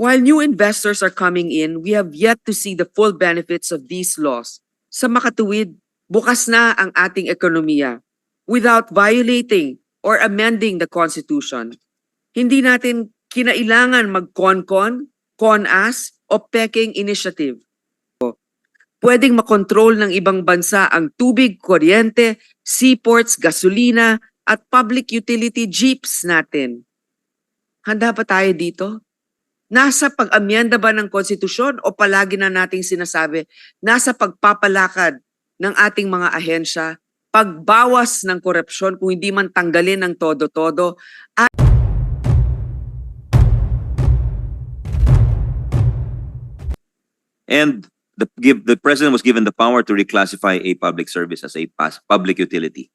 While new investors are coming in, we have yet to see the full benefits of these laws. Sa makatuwid, bukas na ang ating ekonomiya without violating or amending the Constitution. Hindi natin kinailangan mag-con-con, con-as, o peking initiative. Pwedeng makontrol ng ibang bansa ang tubig, kuryente, seaports, gasolina, at public utility jeeps natin. Handa ba tayo dito? Nasa pag-amyenda ba ng konstitusyon o palagi na nating sinasabi, nasa pagpapalakad ng ating mga ahensya, pagbawas ng korupsyon kung hindi man tanggalin ng todo-todo, And the give the president was given the power to reclassify a public service as a pas- public utility,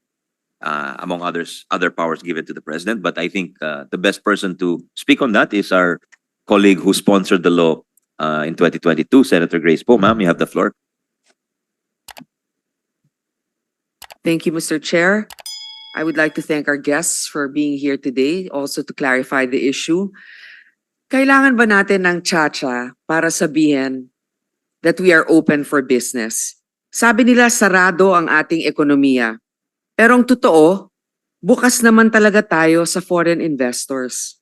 uh, among others other powers given to the president. But I think uh, the best person to speak on that is our colleague who sponsored the law uh, in 2022, Senator Grace Poe. Ma'am, you have the floor. Thank you, Mr. Chair. I would like to thank our guests for being here today, also to clarify the issue. Kailangan ba natin ng tsa-tsa para sabihin that we are open for business? Sabi nila sarado ang ating ekonomiya. Pero ang totoo, bukas naman talaga tayo sa foreign investors.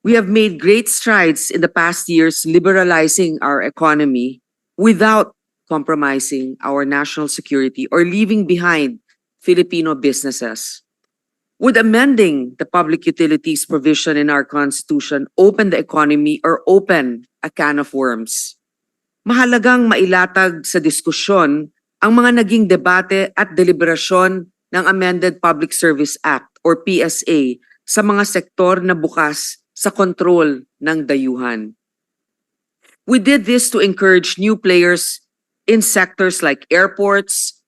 We have made great strides in the past years liberalizing our economy without compromising our national security or leaving behind Filipino businesses. Would amending the public utilities provision in our constitution open the economy or open a can of worms? Mahalagang mailatag sa diskusyon ang mga naging debate at deliberasyon ng Amended Public Service Act or PSA sa mga sektor na bukas sa kontrol ng dayuhan. We did this to encourage new players in sectors like airports,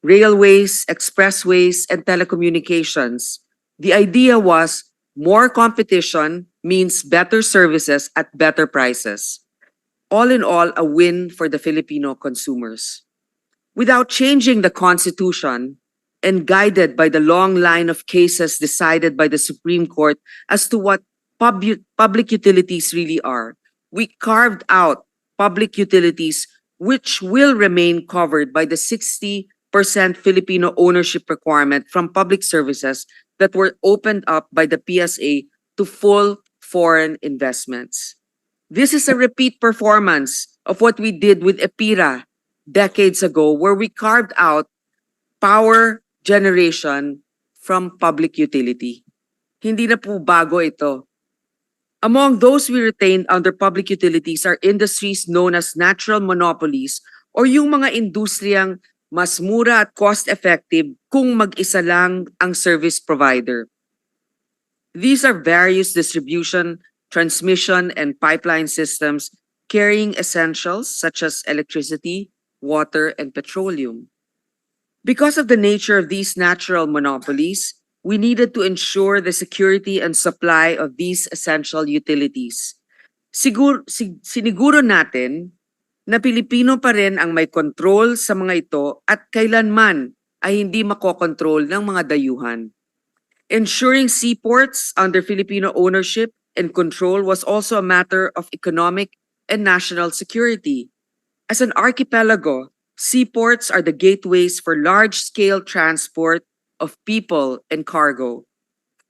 railways, expressways, and telecommunications. The idea was more competition means better services at better prices. All in all, a win for the Filipino consumers. Without changing the Constitution and guided by the long line of cases decided by the Supreme Court as to what public, public utilities really are, we carved out public utilities which will remain covered by the 60 percent Filipino ownership requirement from public services that were opened up by the PSA to full foreign investments. This is a repeat performance of what we did with EPIRA decades ago, where we carved out power generation from public utility. Hindi na po bago ito. Among those we retained under public utilities are industries known as natural monopolies or yung mga industriyang mas mura at cost-effective kung mag-isa lang ang service provider. These are various distribution, transmission, and pipeline systems carrying essentials such as electricity, water, and petroleum. Because of the nature of these natural monopolies, we needed to ensure the security and supply of these essential utilities. Sigur, sig- siniguro natin na Pilipino pa rin ang may control sa mga ito at kailanman ay hindi makokontrol ng mga dayuhan. Ensuring seaports under Filipino ownership and control was also a matter of economic and national security. As an archipelago, seaports are the gateways for large-scale transport of people and cargo.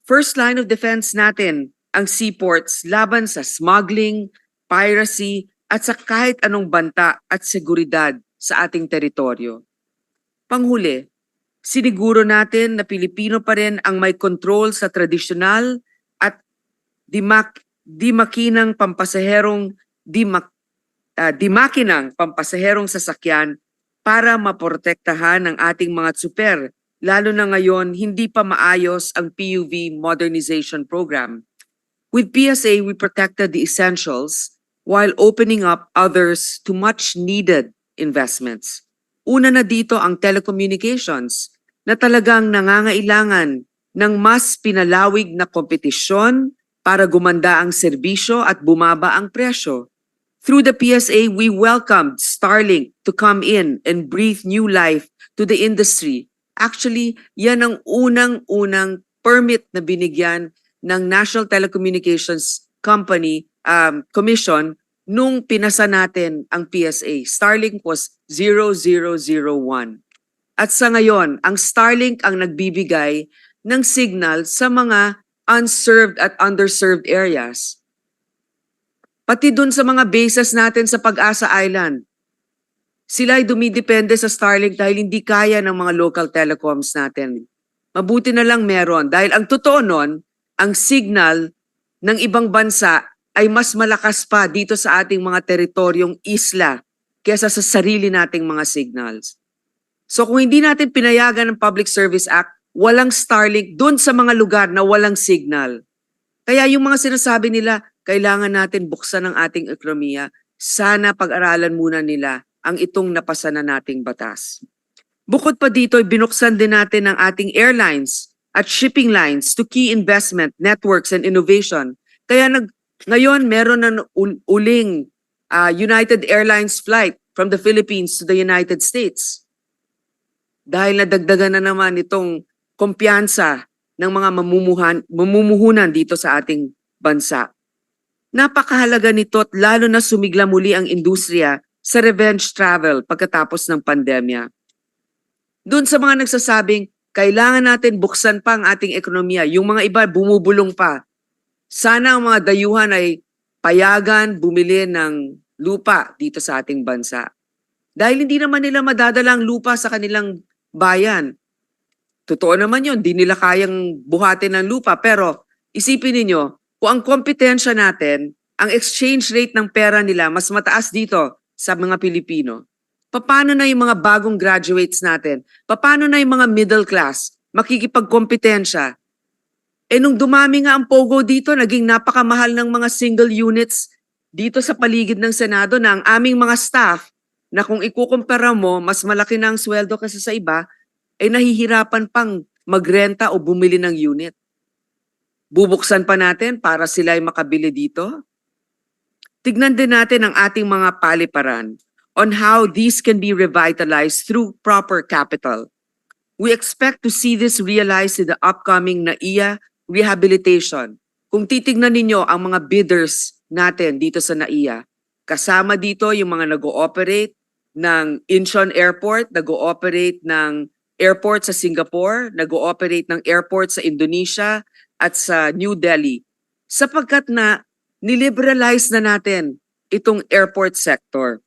First line of defense natin ang seaports laban sa smuggling, piracy, at sa kahit anong banta at seguridad sa ating teritoryo. Panghuli, siniguro natin na Pilipino pa rin ang may control sa tradisyonal at dimak dimakinang pampasaherong dimak ah, dimakinang pampasaherong sasakyan para maprotektahan ang ating mga super, lalo na ngayon hindi pa maayos ang PUV modernization program. With PSA, we protected the essentials while opening up others to much needed investments. Una na dito ang telecommunications na talagang nangangailangan ng mas pinalawig na kompetisyon para gumanda ang serbisyo at bumaba ang presyo. Through the PSA, we welcomed Starlink to come in and breathe new life to the industry. Actually, yan ang unang-unang permit na binigyan ng National Telecommunications Company um, Commission nung pinasa natin ang PSA. Starlink was 0001. At sa ngayon, ang Starlink ang nagbibigay ng signal sa mga unserved at underserved areas. Pati dun sa mga bases natin sa Pag-asa Island, sila ay dumidepende sa Starlink dahil hindi kaya ng mga local telecoms natin. Mabuti na lang meron dahil ang totoo nun, ang signal ng ibang bansa ay mas malakas pa dito sa ating mga teritoryong isla kesa sa sarili nating mga signals. So kung hindi natin pinayagan ng Public Service Act, walang Starlink doon sa mga lugar na walang signal. Kaya yung mga sinasabi nila, kailangan natin buksan ang ating ekonomiya. Sana pag-aralan muna nila ang itong napasa na nating batas. Bukod pa dito, binuksan din natin ang ating airlines at shipping lines to key investment, networks, and innovation. Kaya nag, ngayon meron ng ul- uling ah, United Airlines flight from the Philippines to the United States. Dahil nadagdagan na naman itong kumpiyansa ng mga mamumuhan, mamumuhunan dito sa ating bansa. Napakahalaga nito at lalo na sumigla muli ang industriya sa revenge travel pagkatapos ng pandemya. Doon sa mga nagsasabing, kailangan natin buksan pa ang ating ekonomiya. Yung mga iba bumubulong pa. Sana ang mga dayuhan ay payagan bumili ng lupa dito sa ating bansa. Dahil hindi naman nila madadala ang lupa sa kanilang bayan. Totoo naman yun, di nila kayang buhatin ng lupa. Pero isipin ninyo, kung ang kompetensya natin, ang exchange rate ng pera nila mas mataas dito sa mga Pilipino. Paano na yung mga bagong graduates natin? Paano na yung mga middle class? Makikipagkompetensya. Eh nung dumami nga ang POGO dito, naging napakamahal ng mga single units dito sa paligid ng Senado na ang aming mga staff na kung ikukumpara mo, mas malaki na ang sweldo kasi sa iba, eh nahihirapan pang magrenta o bumili ng unit. Bubuksan pa natin para sila ay makabili dito? Tignan din natin ang ating mga paliparan on how these can be revitalized through proper capital. We expect to see this realized in the upcoming NAIA rehabilitation. Kung titignan ninyo ang mga bidders natin dito sa NAIA, kasama dito yung mga nag-ooperate ng Incheon Airport, nag-ooperate ng airport sa Singapore, nag-ooperate ng airport sa Indonesia at sa New Delhi. Sapagkat na niliberalize na natin itong airport sector.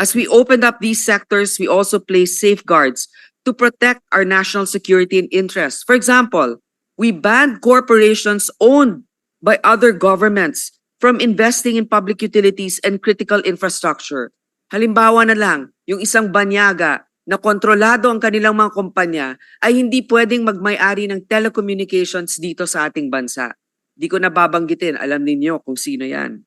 As we opened up these sectors, we also place safeguards to protect our national security and interests. For example, we banned corporations owned by other governments from investing in public utilities and critical infrastructure. Halimbawa na lang, yung isang banyaga na kontrolado ang kanilang mga kumpanya ay hindi pwedeng magmay-ari ng telecommunications dito sa ating bansa. Di ko nababanggitin, alam ninyo kung sino yan.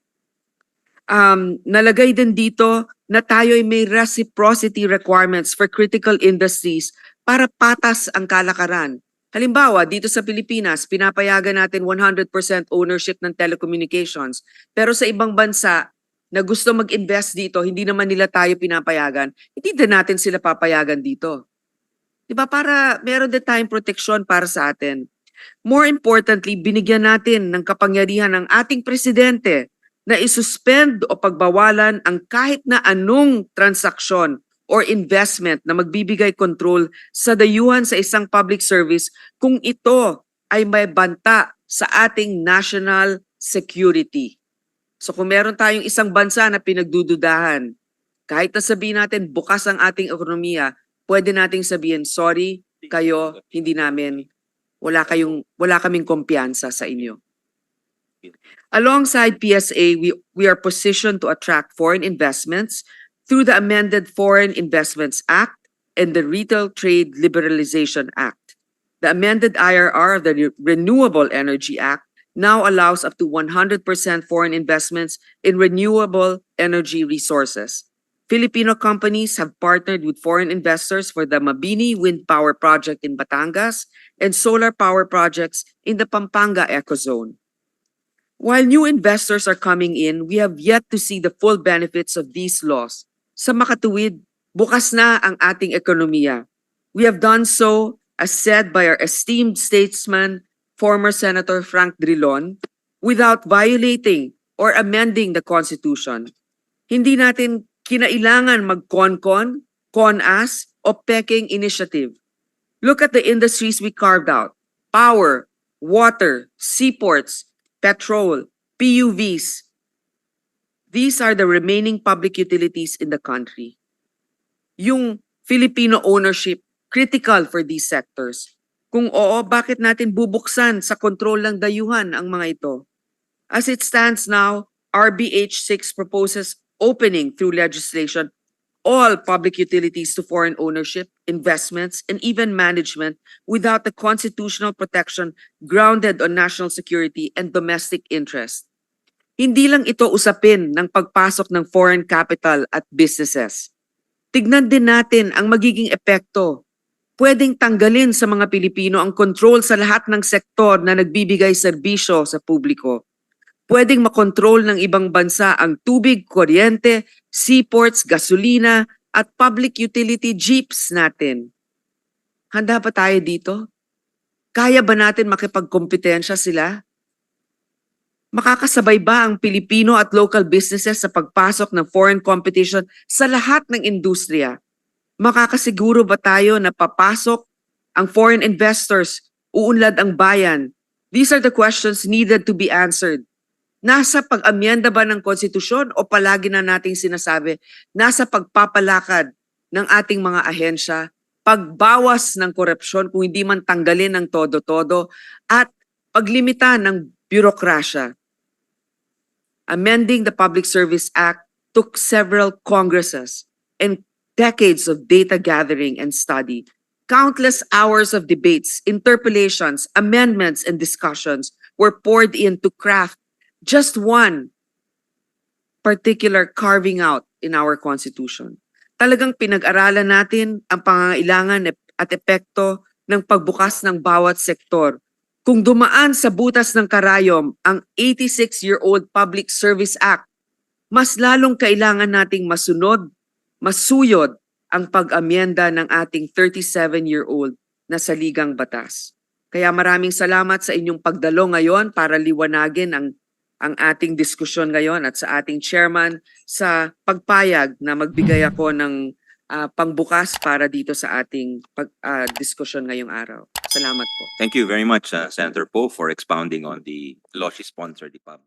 Um, nalagay din dito na tayo ay may reciprocity requirements for critical industries para patas ang kalakaran. Halimbawa, dito sa Pilipinas, pinapayagan natin 100% ownership ng telecommunications. Pero sa ibang bansa na gusto mag-invest dito, hindi naman nila tayo pinapayagan, hindi din natin sila papayagan dito. Di ba? Para meron din tayong proteksyon para sa atin. More importantly, binigyan natin ng kapangyarihan ng ating presidente na isuspend o pagbawalan ang kahit na anong transaksyon or investment na magbibigay control sa dayuhan sa isang public service kung ito ay may banta sa ating national security. So kung meron tayong isang bansa na pinagdududahan, kahit na sabihin natin bukas ang ating ekonomiya, pwede nating sabihin, sorry, kayo, hindi namin, wala kayong, wala kaming kumpiyansa sa inyo. Alongside PSA, we, we are positioned to attract foreign investments through the amended Foreign Investments Act and the Retail Trade Liberalization Act. The amended IRR of the Re- Renewable Energy Act now allows up to 100% foreign investments in renewable energy resources. Filipino companies have partnered with foreign investors for the Mabini Wind Power Project in Batangas and solar power projects in the Pampanga Ecozone. While new investors are coming in, we have yet to see the full benefits of these laws. Sa makatuwid, bukas na ang ating ekonomiya. We have done so, as said by our esteemed statesman, former Senator Frank Drilon, without violating or amending the Constitution. Hindi natin kinailangan mag-con-con, con-as, o peking initiative. Look at the industries we carved out. Power, water, seaports, petrol, PUVs. These are the remaining public utilities in the country. Yung Filipino ownership, critical for these sectors. Kung oo, bakit natin bubuksan sa kontrol ng dayuhan ang mga ito? As it stands now, RBH 6 proposes opening through legislation all public utilities to foreign ownership, investments, and even management without the constitutional protection grounded on national security and domestic interest. Hindi lang ito usapin ng pagpasok ng foreign capital at businesses. Tignan din natin ang magiging epekto. Pwedeng tanggalin sa mga Pilipino ang control sa lahat ng sektor na nagbibigay serbisyo sa publiko. Pwedeng makontrol ng ibang bansa ang tubig, kuryente, seaports, gasolina, at public utility jeeps natin. Handa ba tayo dito? Kaya ba natin makipagkompetensya sila? Makakasabay ba ang Pilipino at local businesses sa pagpasok ng foreign competition sa lahat ng industriya? Makakasiguro ba tayo na papasok ang foreign investors, uunlad ang bayan? These are the questions needed to be answered. Nasa pag-amyenda ba ng konstitusyon o palagi na nating sinasabi, nasa pagpapalakad ng ating mga ahensya, pagbawas ng korupsyon kung hindi man tanggalin ng todo-todo, at paglimitan ng bürokrasya. Amending the Public Service Act took several congresses and decades of data gathering and study, countless hours of debates, interpellations, amendments, and discussions were poured in to craft just one particular carving out in our Constitution. Talagang pinag-aralan natin ang pangangailangan at epekto ng pagbukas ng bawat sektor. Kung dumaan sa butas ng karayom ang 86-year-old Public Service Act, mas lalong kailangan nating masunod, masuyod ang pag-amyenda ng ating 37-year-old na saligang batas. Kaya maraming salamat sa inyong pagdalo ngayon para liwanagin ang ang ating diskusyon ngayon at sa ating chairman sa pagpayag na magbigay ako ng ah, pangbukas para dito sa ating pag, ah, diskusyon ngayong araw. Salamat po. Thank you very much, uh, Senator Poe, for expounding on the law she sponsored, the public.